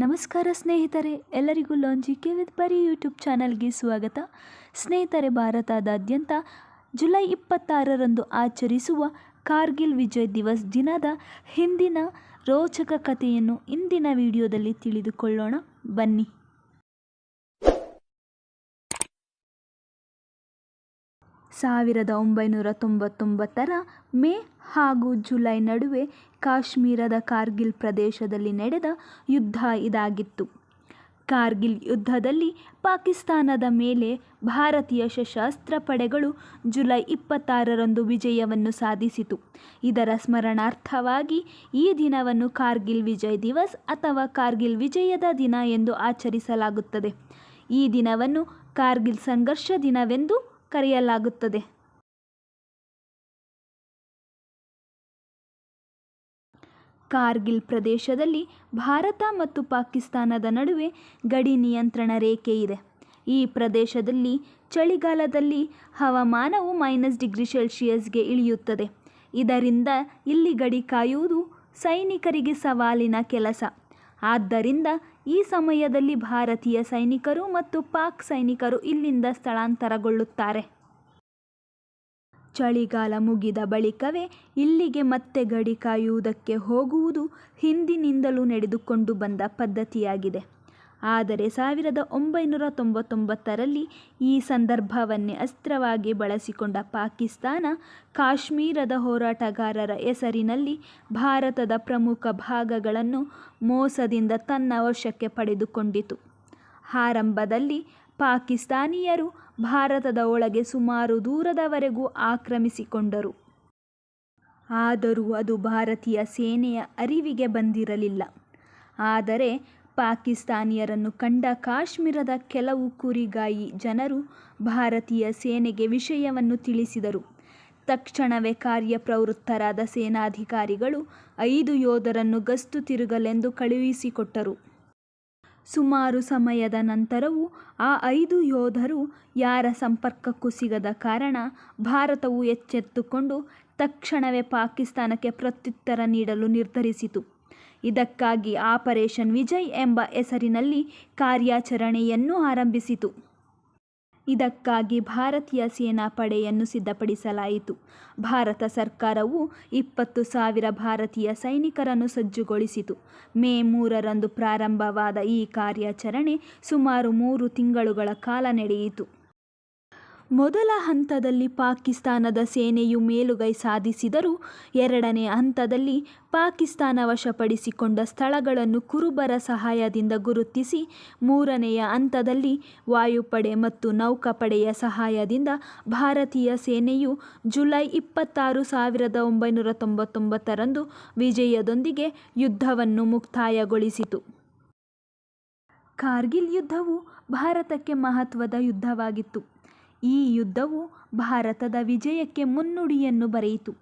ನಮಸ್ಕಾರ ಸ್ನೇಹಿತರೆ, ಎಲ್ಲರಿಗೂ ಲಾಂಜಿ ಕೆ ವಿತ್ ಬರೀ ಯೂಟ್ಯೂಬ್ ಚಾನಲ್ಗೆ ಸ್ವಾಗತ. ಸ್ನೇಹಿತರೆ, ಭಾರತದಾದ್ಯಂತ ಜುಲೈ ಇಪ್ಪತ್ತಾರರಂದು ಆಚರಿಸುವ ಕಾರ್ಗಿಲ್ ವಿಜಯ್ ದಿವಸ್ ದಿನದ ಹಿಂದಿನ ರೋಚಕ ಕಥೆಯನ್ನು ಇಂದಿನ ವಿಡಿಯೋದಲ್ಲಿ ತಿಳಿದುಕೊಳ್ಳೋಣ. ಬನ್ನಿ. ಸಾವಿರದ ಒಂಬೈನೂರ ತೊಂಬತ್ತೊಂಬತ್ತರ ಮೇ ಹಾಗೂ ಜುಲೈ ನಡುವೆ ಕಾಶ್ಮೀರದ ಕಾರ್ಗಿಲ್ ಪ್ರದೇಶದಲ್ಲಿ ನಡೆದ ಯುದ್ಧ ಇದಾಗಿತ್ತು. ಕಾರ್ಗಿಲ್ ಯುದ್ಧದಲ್ಲಿ ಪಾಕಿಸ್ತಾನದ ಮೇಲೆ ಭಾರತೀಯ ಸಶಸ್ತ್ರ ಪಡೆಗಳು ಜುಲೈ ಇಪ್ಪತ್ತಾರರಂದು ವಿಜಯವನ್ನು ಸಾಧಿಸಿತು. ಇದರ ಸ್ಮರಣಾರ್ಥವಾಗಿ ಈ ದಿನವನ್ನು ಕಾರ್ಗಿಲ್ ವಿಜಯ್ ದಿವಸ್ ಅಥವಾ ಕಾರ್ಗಿಲ್ ವಿಜಯದ ದಿನ ಎಂದು ಆಚರಿಸಲಾಗುತ್ತದೆ. ಈ ದಿನವನ್ನು ಕಾರ್ಗಿಲ್ ಸಂಘರ್ಷ ದಿನವೆಂದು ಕರೆಯಲಾಗುತ್ತದೆ. ಕಾರ್ಗಿಲ್ ಪ್ರದೇಶದಲ್ಲಿ ಭಾರತ ಮತ್ತು ಪಾಕಿಸ್ತಾನದ ನಡುವೆ ಗಡಿ ನಿಯಂತ್ರಣ ರೇಖೆ ಇದೆ. ಈ ಪ್ರದೇಶದಲ್ಲಿ ಚಳಿಗಾಲದಲ್ಲಿ ಹವಾಮಾನವು ಮೈನಸ್ ಡಿಗ್ರಿ ಸೆಲ್ಸಿಯಸ್ಗೆ ಇಳಿಯುತ್ತದೆ. ಇದರಿಂದ ಇಲ್ಲಿ ಗಡಿ ಕಾಯುವುದು ಸೈನಿಕರಿಗೆ ಸವಾಲಿನ ಕೆಲಸ. ಆದ್ದರಿಂದ ಈ ಸಮಯದಲ್ಲಿ ಭಾರತೀಯ ಸೈನಿಕರು ಮತ್ತು ಪಾಕ್ ಸೈನಿಕರು ಇಲ್ಲಿಂದ ಸ್ಥಳಾಂತರಗೊಳ್ಳುತ್ತಾರೆ. ಚಳಿಗಾಲ ಮುಗಿದ ಬಳಿಕವೇ ಇಲ್ಲಿಗೆ ಮತ್ತೆ ಗಡಿ ಕಾಯುವುದಕ್ಕೆ ಹೋಗುವುದು ಹಿಂದಿನಿಂದಲೂ ನಡೆದುಕೊಂಡು ಬಂದ ಪದ್ಧತಿಯಾಗಿದೆ. ಆದರೆ ಸಾವಿರದ ಒಂಬೈನೂರ ತೊಂಬತ್ತೊಂಬತ್ತರಲ್ಲಿ ಈ ಸಂದರ್ಭವನ್ನೇ ಅಸ್ತ್ರವಾಗಿ ಬಳಸಿಕೊಂಡ ಪಾಕಿಸ್ತಾನ, ಕಾಶ್ಮೀರದ ಹೋರಾಟಗಾರರ ಹೆಸರಿನಲ್ಲಿ ಭಾರತದ ಪ್ರಮುಖ ಭಾಗಗಳನ್ನು ಮೋಸದಿಂದ ತನ್ನ ವಶಕ್ಕೆ ಪಡೆದುಕೊಂಡಿತು. ಆರಂಭದಲ್ಲಿ ಪಾಕಿಸ್ತಾನಿಯರು ಭಾರತದ ಒಳಗೆ ಸುಮಾರು ದೂರದವರೆಗೂ ಆಕ್ರಮಿಸಿಕೊಂಡರು. ಆದರೂ ಅದು ಭಾರತೀಯ ಸೇನೆಯ ಅರಿವಿಗೆ ಬಂದಿರಲಿಲ್ಲ. ಆದರೆ ಪಾಕಿಸ್ತಾನಿಯರನ್ನು ಕಂಡ ಕಾಶ್ಮೀರದ ಕೆಲವು ಕುರಿಗಾಯಿ ಜನರು ಭಾರತೀಯ ಸೇನೆಗೆ ವಿಷಯವನ್ನು ತಿಳಿಸಿದರು. ತಕ್ಷಣವೇ ಕಾರ್ಯಪ್ರವೃತ್ತರಾದ ಸೇನಾಧಿಕಾರಿಗಳು ಐದು ಯೋಧರನ್ನು ಗಸ್ತು ತಿರುಗಲೆಂದು ಕಳುಹಿಸಿಕೊಟ್ಟರು. ಸುಮಾರು ಸಮಯದ ನಂತರವೂ ಆ ಐದು ಯೋಧರು ಯಾರ ಸಂಪರ್ಕಕ್ಕೂ ಸಿಗದ ಕಾರಣ ಭಾರತವು ಎಚ್ಚೆತ್ತುಕೊಂಡು ತಕ್ಷಣವೇ ಪಾಕಿಸ್ತಾನಕ್ಕೆ ಪ್ರತ್ಯುತ್ತರ ನೀಡಲು ನಿರ್ಧರಿಸಿತು. ಇದಕ್ಕಾಗಿ ಆಪರೇಷನ್ ವಿಜಯ್ ಎಂಬ ಹೆಸರಿನಲ್ಲಿ ಕಾರ್ಯಾಚರಣೆಯನ್ನು ಆರಂಭಿಸಿತು. ಇದಕ್ಕಾಗಿ ಭಾರತೀಯ ಸೇನಾಪಡೆಯನ್ನು ಸಿದ್ಧಪಡಿಸಲಾಯಿತು. ಭಾರತ ಸರ್ಕಾರವು ಇಪ್ಪತ್ತು ಸಾವಿರ ಭಾರತೀಯ ಸೈನಿಕರನ್ನು ಸಜ್ಜುಗೊಳಿಸಿತು. ಮೇ ಮೂರರಂದು ಪ್ರಾರಂಭವಾದ ಈ ಕಾರ್ಯಾಚರಣೆ ಸುಮಾರು ಮೂರು ತಿಂಗಳುಗಳ ಕಾಲ ನಡೆಯಿತು. ಮೊದಲ ಹಂತದಲ್ಲಿ ಪಾಕಿಸ್ತಾನದ ಸೇನೆಯು ಮೇಲುಗೈ ಸಾಧಿಸಿದರೂ ಎರಡನೇ ಹಂತದಲ್ಲಿ ಪಾಕಿಸ್ತಾನ ವಶಪಡಿಸಿಕೊಂಡ ಸ್ಥಳಗಳನ್ನು ಕುರುಬರ ಸಹಾಯದಿಂದ ಗುರುತಿಸಿ ಮೂರನೆಯ ಹಂತದಲ್ಲಿ ವಾಯುಪಡೆ ಮತ್ತು ನೌಕಾಪಡೆಯ ಸಹಾಯದಿಂದ ಭಾರತೀಯ ಸೇನೆಯು ಜುಲೈ ಇಪ್ಪತ್ತಾರು ಸಾವಿರದ ಒಂಬೈನೂರ ತೊಂಬತ್ತೊಂಬತ್ತರಂದು ವಿಜಯದೊಂದಿಗೆ ಯುದ್ಧವನ್ನು ಮುಕ್ತಾಯಗೊಳಿಸಿತು. ಕಾರ್ಗಿಲ್ ಯುದ್ಧವು ಭಾರತಕ್ಕೆ ಮಹತ್ವದ ಯುದ್ಧವಾಗಿತ್ತು. ಈ ಯುದ್ಧವು ಭಾರತದ ವಿಜಯಕ್ಕೆ ಮುನ್ನುಡಿಯನ್ನು ಬರೆಯಿತು.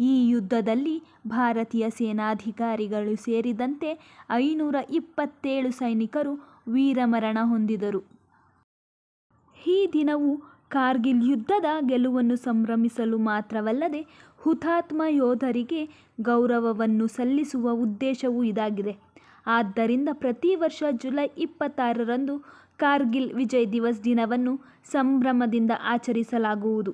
ಈ ಯುದ್ಧದಲ್ಲಿ ಭಾರತೀಯ ಸೇನಾಧಿಕಾರಿಗಳು ಸೇರಿದಂತೆ ಐನೂರ ಇಪ್ಪತ್ತೇಳು ಸೈನಿಕರು ವೀರಮರಣ ಹೊಂದಿದರು. ಈ ದಿನವು ಕಾರ್ಗಿಲ್ ಯುದ್ಧದ ಗೆಲುವನ್ನು ಸಂಭ್ರಮಿಸಲು ಮಾತ್ರವಲ್ಲದೆ ಹುತಾತ್ಮ ಯೋಧರಿಗೆ ಗೌರವವನ್ನು ಸಲ್ಲಿಸುವ ಉದ್ದೇಶವೂ ಇದಾಗಿದೆ. ಆದ್ದರಿಂದ ಪ್ರತಿ ವರ್ಷ ಜುಲೈ ಇಪ್ಪತ್ತಾರರಂದು ಕಾರ್ಗಿಲ್ ವಿಜಯ್ ದಿವಸ್ ದಿನವನ್ನು ಸಂಭ್ರಮದಿಂದ ಆಚರಿಸಲಾಗುವುದು.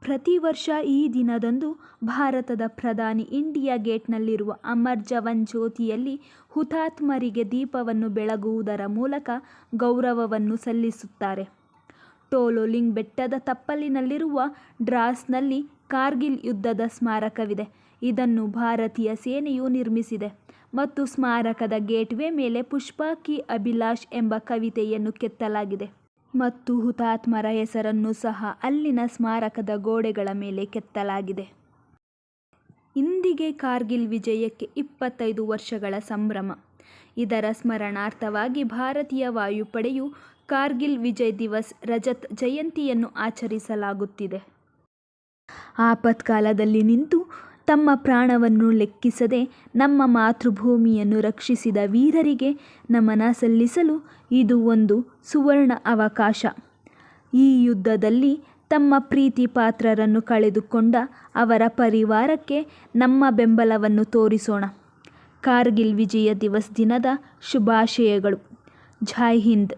ಪ್ರತಿ ವರ್ಷ ಈ ದಿನದಂದು ಭಾರತದ ಪ್ರಧಾನಿ ಇಂಡಿಯಾ ಗೇಟ್ನಲ್ಲಿರುವ ಅಮರ್ ಜವಾನ್ ಜ್ಯೋತಿಯಲ್ಲಿ ಹುತಾತ್ಮರಿಗೆ ದೀಪವನ್ನು ಬೆಳಗುವುದರ ಮೂಲಕ ಗೌರವವನ್ನು ಸಲ್ಲಿಸುತ್ತಾರೆ. ಟೋಲೋಲಿಂಗ್ ಬೆಟ್ಟದ ತಪ್ಪಲಿನಲ್ಲಿರುವ ಡ್ರಾಸ್ನಲ್ಲಿ ಕಾರ್ಗಿಲ್ ಯುದ್ಧದ ಸ್ಮಾರಕವಿದೆ. ಇದನ್ನು ಭಾರತೀಯ ಸೇನೆಯು ನಿರ್ಮಿಸಿದೆ. ಮತ್ತು ಸ್ಮಾರಕದ ಗೇಟ್ವೇ ಮೇಲೆ ಪುಷ್ಪಾ ಕಿ ಅಭಿಲಾಷ್ ಎಂಬ ಕವಿತೆಯನ್ನು ಕೆತ್ತಲಾಗಿದೆ. ಮತ್ತು ಹುತಾತ್ಮರ ಹೆಸರನ್ನು ಸಹ ಅಲ್ಲಿನ ಸ್ಮಾರಕದ ಗೋಡೆಗಳ ಮೇಲೆ ಕೆತ್ತಲಾಗಿದೆ. ಇಂದಿಗೆ ಕಾರ್ಗಿಲ್ ವಿಜಯಕ್ಕೆ ಇಪ್ಪತ್ತೈದು ವರ್ಷಗಳ ಸಂಭ್ರಮ. ಇದರ ಸ್ಮರಣಾರ್ಥವಾಗಿ ಭಾರತೀಯ ವಾಯುಪಡೆಯು ಕಾರ್ಗಿಲ್ ವಿಜಯ್ ದಿವಸ್ ರಜತ್ ಜಯಂತಿಯನ್ನು ಆಚರಿಸಲಾಗುತ್ತಿದೆ. ಆಪತ್ಕಾಲದಲ್ಲಿ ನಿಂತು ತಮ್ಮ ಪ್ರಾಣವನ್ನು ಲೆಕ್ಕಿಸದೆ ನಮ್ಮ ಮಾತೃಭೂಮಿಯನ್ನು ರಕ್ಷಿಸಿದ ವೀರರಿಗೆ ನಮನ ಸಲ್ಲಿಸಲು ಇದು ಒಂದು ಸುವರ್ಣ ಅವಕಾಶ. ಈ ಯುದ್ಧದಲ್ಲಿ ತಮ್ಮ ಪ್ರೀತಿ ಪಾತ್ರರನ್ನು ಕಳೆದುಕೊಂಡ ಅವರ ಪರಿವಾರಕ್ಕೆ ನಮ್ಮ ಬೆಂಬಲವನ್ನು ತೋರಿಸೋಣ. ಕಾರ್ಗಿಲ್ ವಿಜಯ ದಿವಸ್ ದಿನದ ಶುಭಾಶಯಗಳು. ಜೈ ಹಿಂದ್.